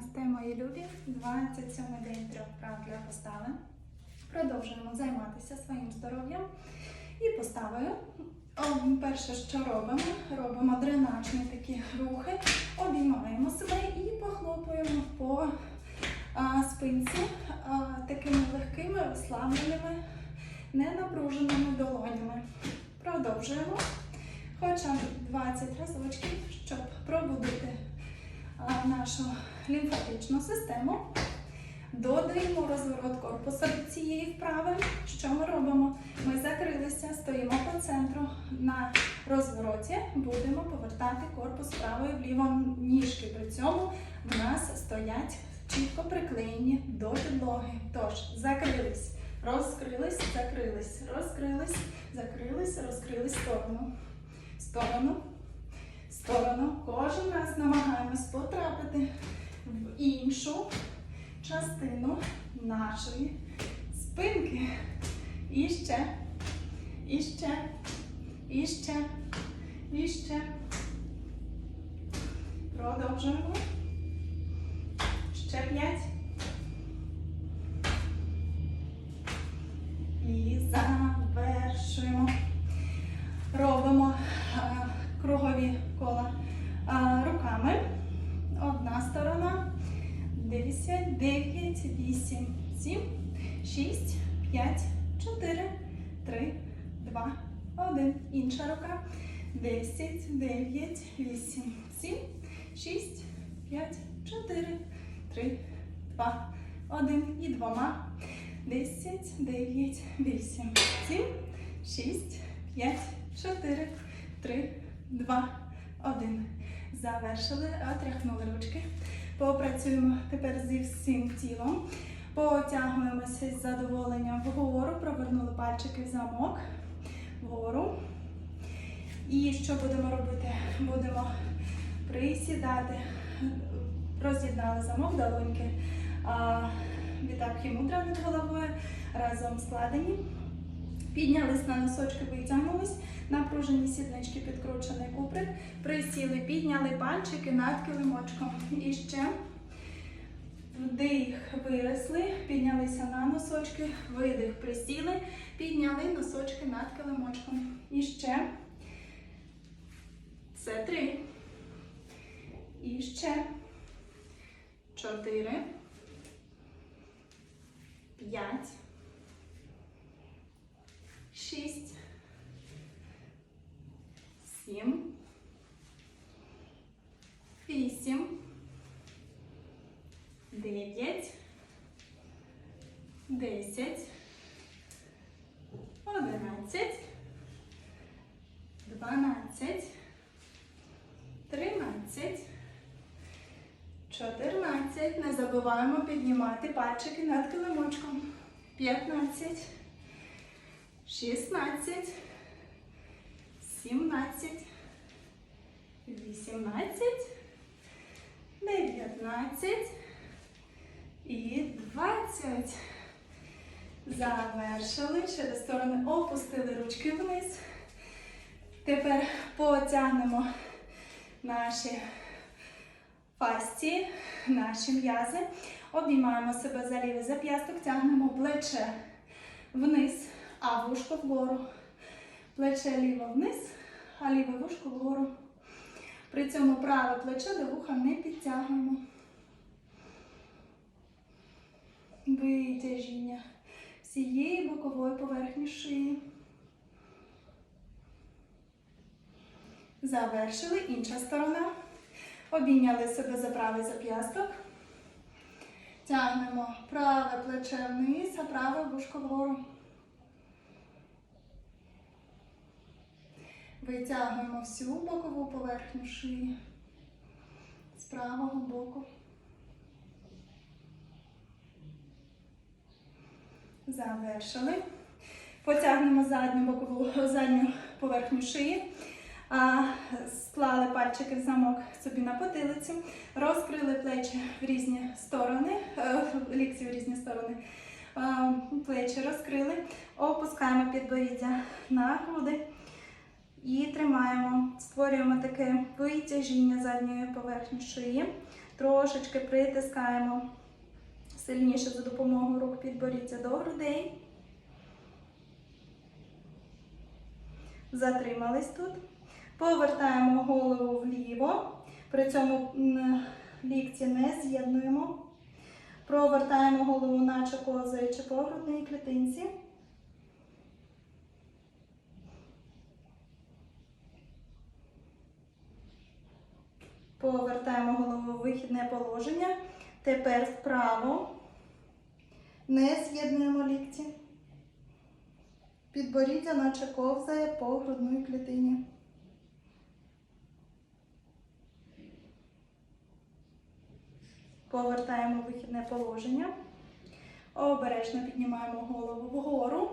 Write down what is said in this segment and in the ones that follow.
Намасте, мої любі, 27 день трьох прав для постави. Продовжуємо займатися своїм здоров'ям і поставою. Перше, що робимо, робимо дренажні такі рухи, обіймаємо себе і похлопуємо по а, спинці а, такими легкими, розслабленими, ненапруженими долонями. Продовжуємо хоча б 20 разочків, щоб нашу лімфатичну систему. Додаємо розворот корпусу до цієї вправи. Що ми робимо? Ми закрилися, стоїмо по центру на розвороті, будемо повертати корпус правою вліво ніжки. При цьому в нас стоять чітко приклеєні до підлоги. Тож, закрились, розкрились, закрились, розкрились, закрились, розкрились сторону, сторону, сторону. Кожен раз намагаємось потрапити в іншу частину нашої спинки. І ще, і ще, і ще, і ще. Продовжуємо. Ще п'ять. 2, 1. Інша рука. 10, 9, 8, 7, 6, 5, 4, 3, 2, 1. І двома. 10, 9, 8, 7, 6, 5, 4, 3, 2, 1. Завершили, отряхнули ручки. Попрацюємо тепер зі всім тілом. Потягуємося з задоволенням вгору, провернули пальчики в замок вгору. І що будемо робити? Будемо присідати, роз'єднали замок, долоньки відапхімудра над головою, разом складені. Піднялись на носочки, витягнулись, напружені сіднички, підкручений куприк, присіли, підняли пальчики над килимочком. І ще вдих, виросли, піднялися на носочки, видих, присіли, підняли носочки над килимочком. І ще це три. І ще чотири. П'ять. Шість. Сім. Вісім. Дев'ять. Десять. Одинадцять. Дванадцять. Тринадцять. Чотирнадцять. Не забуваємо піднімати пальчики над килимочком. П'ятнадцять. 16, 17, 18, 19 і 20. Завершили. Через сторони опустили ручки вниз. Тепер потягнемо наші фасції, наші м'язи. Обіймаємо себе за лівий зап'ясток, тягнемо плече вниз а вушко вгору. Плече ліво вниз, а ліве вушко вгору. При цьому праве плече до вуха не підтягуємо. Витяжіння всієї бокової поверхні шиї. Завершили інша сторона. Обійняли себе за правий зап'ясток. Тягнемо праве плече вниз, а праве вушко вгору. Витягуємо всю бокову поверхню шиї з правого боку. Завершили. Потягнемо задню бокову задню поверхню шиї. А, склали пальчики в замок собі на потилицю, розкрили плечі в різні сторони, е, лікці в різні сторони. А, плечі розкрили, опускаємо підборіддя на груди. І тримаємо, створюємо таке витяжіння задньої поверхні шиї. Трошечки притискаємо сильніше за допомогою рук підборіться до грудей. Затримались тут. Повертаємо голову вліво. При цьому лікті не з'єднуємо. Провертаємо голову наче ковзаючи по грудній клітинці. Повертаємо голову в вихідне положення. Тепер вправо. Не з'єднуємо лікті. Підборіддя наче ковзає по грудній клітині. Повертаємо вихідне положення. Обережно піднімаємо голову вгору.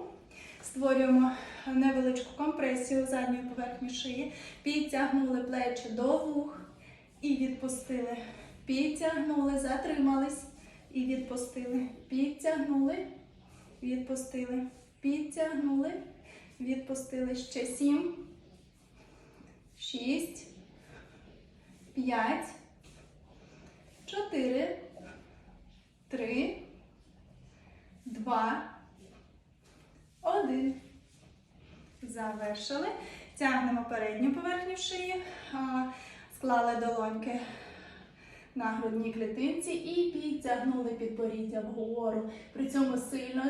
Створюємо невеличку компресію задньої поверхні шиї. Підтягнули плечі до вух і відпустили. Підтягнули, затримались і відпустили. Підтягнули, відпустили. Підтягнули, відпустили. Ще сім, шість, п'ять, чотири, три, два, один. Завершили. Тягнемо передню поверхню шиї, склали долоньки на грудній клітинці і підтягнули підборіддя вгору. При цьому сильно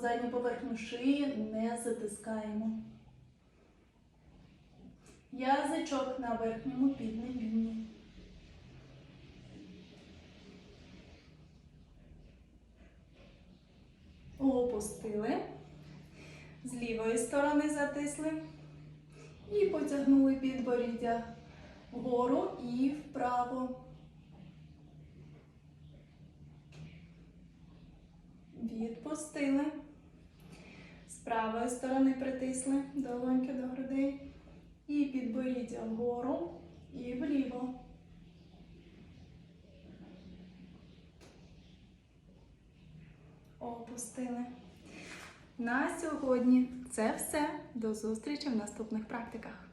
задню, поверхню шиї не затискаємо. Язичок на верхньому піднебінні. Опустили. З лівої сторони затисли. І потягнули підборіддя вгору і вправо. Відпустили. З правої сторони притисли долоньки до грудей. І підборіддя вгору і вліво. Опустили. На сьогодні це все. До зустрічі в наступних практиках.